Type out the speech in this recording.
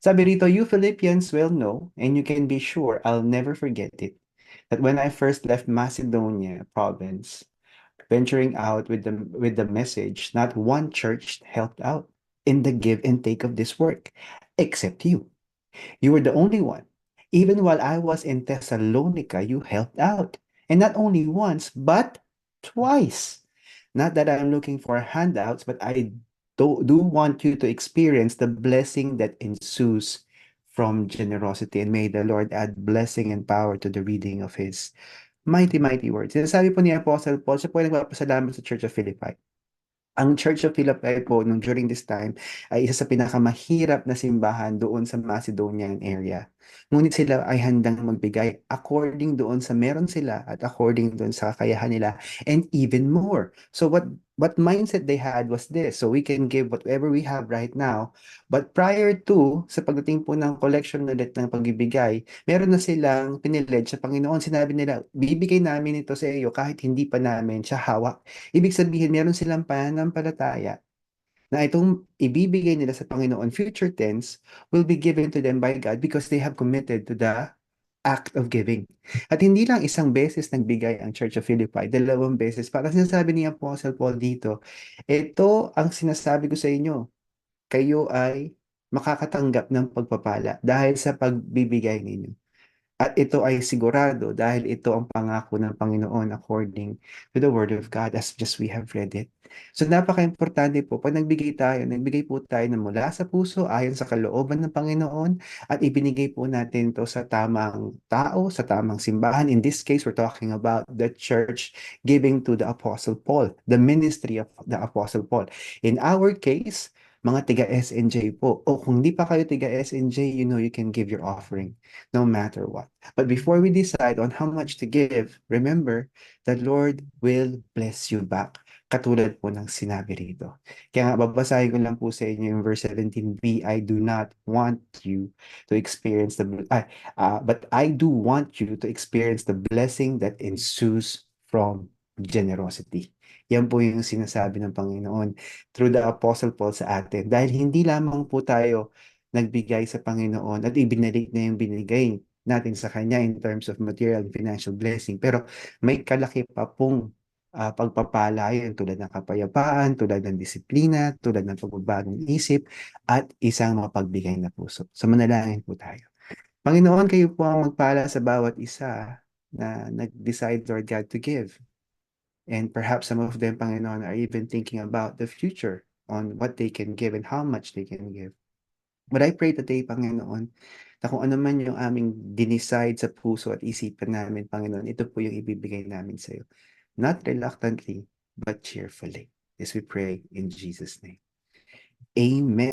Sabi rito, you Philippians well know, and you can be sure I'll never forget it, that when I first left Macedonia province, venturing out with the, with the message, not one church helped out in the give and take of this work, except you. You were the only one. Even while I was in Thessalonica, you helped out. And not only once, but twice. Not that I'm looking for handouts, but I do, do want you to experience the blessing that ensues from generosity. And may the Lord add blessing and power to the reading of His mighty, mighty words. Sinasabi po ni Apostle Paul, siya po ay nagpapasalamat sa Church of Philippi. Ang Church of Philippi po nung during this time ay isa sa pinakamahirap na simbahan doon sa Macedonian area. Ngunit sila ay handang magbigay according doon sa meron sila at according doon sa kakayahan nila and even more. So what what mindset they had was this. So we can give whatever we have right now. But prior to, sa pagdating po ng collection ulit ng pagbibigay, meron na silang piniledge sa Panginoon. Sinabi nila, bibigay namin ito sa iyo kahit hindi pa namin siya hawak. Ibig sabihin, meron silang pananampalataya na itong ibibigay nila sa Panginoon, future tense, will be given to them by God because they have committed to the act of giving. At hindi lang isang beses nagbigay ang Church of Philippi, dalawang beses. Para sinasabi ni Apostle Paul dito, ito ang sinasabi ko sa inyo, kayo ay makakatanggap ng pagpapala dahil sa pagbibigay ninyo. At ito ay sigurado dahil ito ang pangako ng Panginoon according to the Word of God as just we have read it. So napaka-importante po, pag nagbigay tayo, nagbigay po tayo na mula sa puso ayon sa kalooban ng Panginoon at ibinigay po natin to sa tamang tao, sa tamang simbahan. In this case, we're talking about the church giving to the Apostle Paul, the ministry of the Apostle Paul. In our case, mga tiga SNJ po. O kung di pa kayo tiga SNJ, you know you can give your offering no matter what. But before we decide on how much to give, remember that Lord will bless you back. Katulad po ng sinabi rito. Kaya nga babasahin ko lang po sa inyo yung verse 17b, I do not want you to experience the, uh, uh, but I do want you to experience the blessing that ensues from generosity. Yan po yung sinasabi ng Panginoon through the Apostle Paul sa atin. Dahil hindi lamang po tayo nagbigay sa Panginoon at ibinalik na yung binigay natin sa Kanya in terms of material and financial blessing. Pero may kalaki pa pong uh, pagpapala yun tulad ng kapayapaan, tulad ng disiplina, tulad ng pagbabagong isip, at isang mapagbigay na puso. So manalangin po tayo. Panginoon, kayo po ang magpala sa bawat isa na nag-decide, Lord God, to give. And perhaps some of them, Panginoon, are even thinking about the future on what they can give and how much they can give. But I pray today, Panginoon, na kung ano man yung aming dinicide sa puso at isipan namin, Panginoon, ito po yung ibibigay namin sa iyo. Not reluctantly, but cheerfully. As we pray in Jesus' name. Amen.